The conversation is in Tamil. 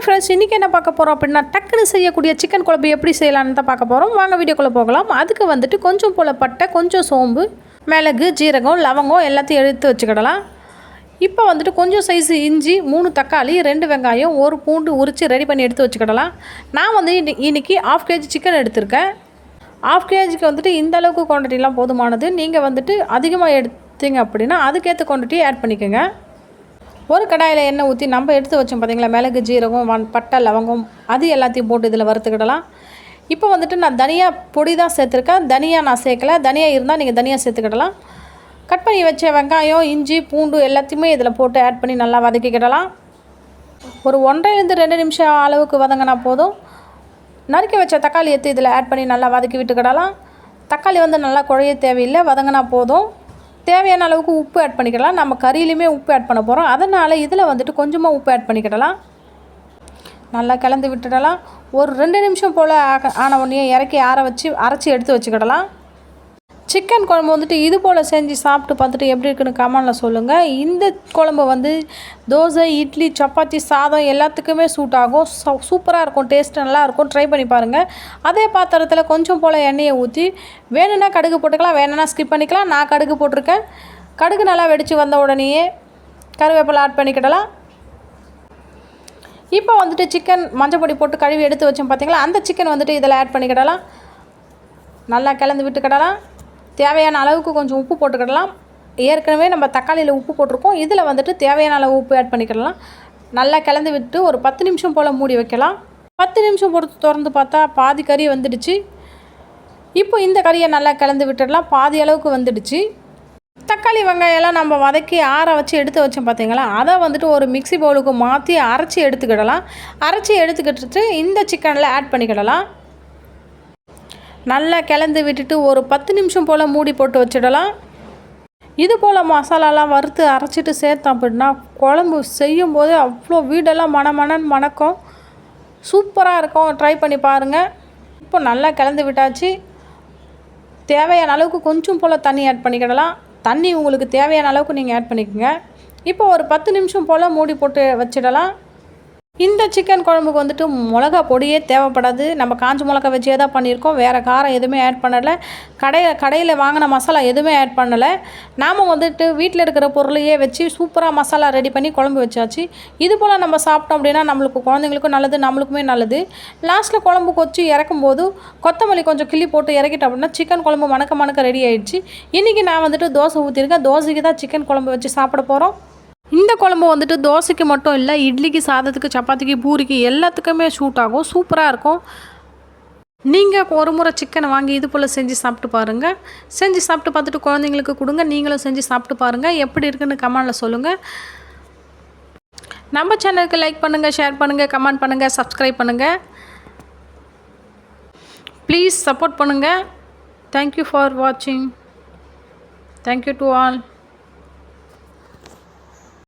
ஹாய் ஃப்ரெண்ட்ஸ் இன்றைக்கி என்ன பார்க்க போகிறோம் அப்படின்னா டக்குன்னு செய்யக்கூடிய சிக்கன் குழம்பு எப்படி செய்யலான்னு தான் பார்க்க போகிறோம் வாங்க வீடியோக்குள்ளே போகலாம். அதுக்கு வந்துட்டு கொஞ்சம் போல பட்டை கொஞ்சம் சோம்பு மிளகு ஜீரகம் லவங்கம் எல்லாத்தையும் எடுத்து வச்சுக்கிடலாம். இப்போ வந்துட்டு கொஞ்சம் சைஸ் இஞ்சி மூணு தக்காளி ரெண்டு வெங்காயம் ஒரு பூண்டு உரித்து ரெடி பண்ணி எடுத்து வச்சுக்கிடலாம். நான் வந்து இன்னைக்கு இன்றைக்கி ஆஃப் கேஜி சிக்கன் எடுத்திருக்கேன் ஆஃப் கேஜிக்கு வந்துட்டு இந்த அளவுக்கு குவான்டிட்டிலாம் போதுமானது. நீங்கள் வந்துட்டு அதிகமாக எடுத்தீங்க அப்படின்னா அதுக்கேற்ற குவான்டிட்டி ஆட் பண்ணிக்கோங்க. ஒரு கடாயில் எண்ணெய் ஊற்றி நம்ம எடுத்து வச்சோம் பார்த்தீங்களா மிளகு ஜீரகம் வன் பட்டை லவங்கம் அது எல்லாத்தையும் போட்டு இதில் வறுத்துக்கிடலாம். இப்போ வந்துட்டு நான் தனியா பொடி தான் சேர்த்துருக்கேன். தனியா நான் சேர்க்கல. தனியா இருந்தால் நீங்கள் தனியாக சேர்த்துக்கிடலாம். கட் பண்ணி வச்ச வெங்காயம் இஞ்சி பூண்டு எல்லாத்தையுமே இதில் போட்டு ஆட் பண்ணி நல்லா வதக்கிக்கிடலாம். ஒரு ஒன்றரைலேருந்து ரெண்டு நிமிஷம் அளவுக்கு வதங்கினா போதும். நறுக்கி வச்ச தக்காளி எடுத்து இதில் ஆட் பண்ணி நல்லா வதக்கி விட்டுக்கிடலாம். தக்காளி வந்து நல்லா குழைய தேவையில்லை. வதங்கினா போதும். தேவையான அளவுக்கு உப்பு ஆட் பண்ணிக்கிடலாம். நம்ம கறியிலையுமே உப்பு ஆட் பண்ண போகிறோம் அதனால் இதில் வந்துட்டு கொஞ்சமாக உப்பு ஆட் பண்ணிக்கிடலாம். நல்லா கலந்து விட்டுடலாம். ஒரு ரெண்டு நிமிஷம் போல் ஆக ஆன உடனே இறக்கி ஆற வச்சு அரைச்சி எடுத்து வச்சுக்கிடலாம். சிக்கன் குழம்பு வந்துட்டு இது போல் செஞ்சு சாப்பிட்டு பார்த்துட்டு எப்படி இருக்குன்னு கமெண்டில் சொல்லுங்கள் இந்த குழம்பு வந்து தோசை இட்லி சப்பாத்தி சாதம் எல்லாத்துக்குமே சூட் ஆகும். சூப்பராக இருக்கும் டேஸ்ட் நல்லா இருக்கும். ட்ரை பண்ணி பாருங்கள் அதே பாத்திரத்தில் கொஞ்சம் போல் எண்ணெயை ஊற்றி வேணும்னா கடுகு போட்டுக்கலாம் வேணும்னா ஸ்கிப் பண்ணிக்கலாம். நான் கடுகு போட்டிருக்கேன். கடுகு நல்லா வெடித்து வந்த உடனேயே கருவேப்பிலை ஆட் பண்ணிக்கிடலாம். இப்போ வந்துட்டு சிக்கன் மஞ்சள் பொடி போட்டு கழுவி எடுத்து வச்சோம் பார்த்தீங்களா அந்த சிக்கன் வந்துட்டு இதில் ஆட் பண்ணிக்கிடலாம். நல்லா கிளந்து விட்டுக்கிடலாம். தேவையான அளவுக்கு கொஞ்சம் உப்பு போட்டுக்கிடலாம். ஏற்கனவே நம்ம தக்காளியில் உப்பு போட்டிருக்கோம். இதில் வந்துட்டு தேவையான அளவு உப்பு ஆட் பண்ணிக்கிடலாம். நல்லா கலந்து விட்டு ஒரு பத்து நிமிஷம் போல் மூடி வைக்கலாம். பத்து நிமிஷம் பொறுத்து திறந்து பார்த்தா பாதி கறி வந்துடுச்சு. இப்போ இந்த கறியை நல்லா கலந்து விட்டுடலாம். பாதி அளவுக்கு வந்துடுச்சு. தக்காளி வெங்காயம்லாம் நம்ம வதக்கி ஆற வச்சு எடுத்து வச்சோம் பார்த்தீங்களா? அதை வந்துட்டு ஒரு மிக்ஸி பவுலுக்கு மாற்றி அரைச்சி எடுத்துக்கிடலாம். அரைச்சி எடுத்துக்கிட்டு இந்த சிக்கனில் ஆட் பண்ணிக்கிடலாம். நல்லா கிளந்து விட்டுட்டு ஒரு பத்து நிமிஷம் போல் மூடி போட்டு வச்சிடலாம். இது போல் மசாலாலாம் வறுத்து அரைச்சிட்டு சேர்த்தோம் அப்படின்னா குழம்பு செய்யும் போது அவ்வளோ வீடெல்லாம் மணமணன் மணக்கும். சூப்பராக இருக்கும். ட்ரை பண்ணி பாருங்கள் இப்போ நல்லா கிளந்து விட்டாச்சு. தேவையான அளவுக்கு கொஞ்சம் போல் தண்ணி ஆட் பண்ணிக்கிடலாம். தண்ணி உங்களுக்கு தேவையான அளவுக்கு நீங்கள் ஆட் பண்ணிக்கோங்க. இப்போ ஒரு பத்து நிமிஷம் போல் மூடி போட்டு வச்சிடலாம். இந்த சிக்கன் குழம்புக்கு வந்துட்டு மிளகா பொடியே தேவைப்படாது. நம்ம காஞ்ச மிளகா வச்சே தான் பண்ணியிருக்கோம். வேறு காரம் எதுவுமே ஆட் பண்ணலை. கடையில் கடையில் வாங்கின மசாலா எதுவுமே ஆட் பண்ணலை. நாம் வந்துட்டு வீட்டில் இருக்கிற பொருளையே வச்சு சூப்பராக மசாலா ரெடி பண்ணி குழம்பு வச்சாச்சு. இது போல் நம்ம சாப்பிட்டோம் அப்படின்னா நம்மளுக்கு குழந்தைங்களுக்கும் நல்லது நம்மளுக்குமே நல்லது. லாஸ்ட்டில் குழம்பு கொச்சு இறக்கும்போது கொத்தமல்லி கொஞ்சம் கிள்ளி போட்டு இறக்கிட்டோம் அப்படின்னா சிக்கன் குழம்பு மணக்க மணக்க ரெடி ஆயிடுச்சு. இன்றைக்கி நான் வந்துட்டு தோசை ஊற்றிருக்கேன் தோசைக்கு தான் சிக்கன் குழம்பு வச்சு சாப்பிட போகிறோம் இந்த குழம்பு வந்துட்டு தோசைக்கு மட்டும் இல்லை இட்லிக்கு சாதத்துக்கு சப்பாத்திக்கு பூரிக்கு எல்லாத்துக்குமே சூட் ஆகும். சூப்பராக இருக்கும். நீங்கள் ஒரு முறை சிக்கனை வாங்கி இது போல் செஞ்சு சாப்பிட்டு பாருங்கள் செஞ்சு சாப்பிட்டு பார்த்துட்டு குழந்தைங்களுக்கு கொடுங்க. நீங்களும் செஞ்சு சாப்பிட்டு பாருங்கள் எப்படி இருக்குன்னு கமெண்டில் சொல்லுங்கள் நம்ம சேனலுக்கு லைக் பண்ணுங்கள் ஷேர் பண்ணுங்கள் கமெண்ட் பண்ணுங்கள் சப்ஸ்கிரைப் பண்ணுங்கள் ப்ளீஸ் சப்போர்ட் பண்ணுங்கள் தேங்க்யூ ஃபார் வாட்சிங் தேங்க்யூ டு ஆல்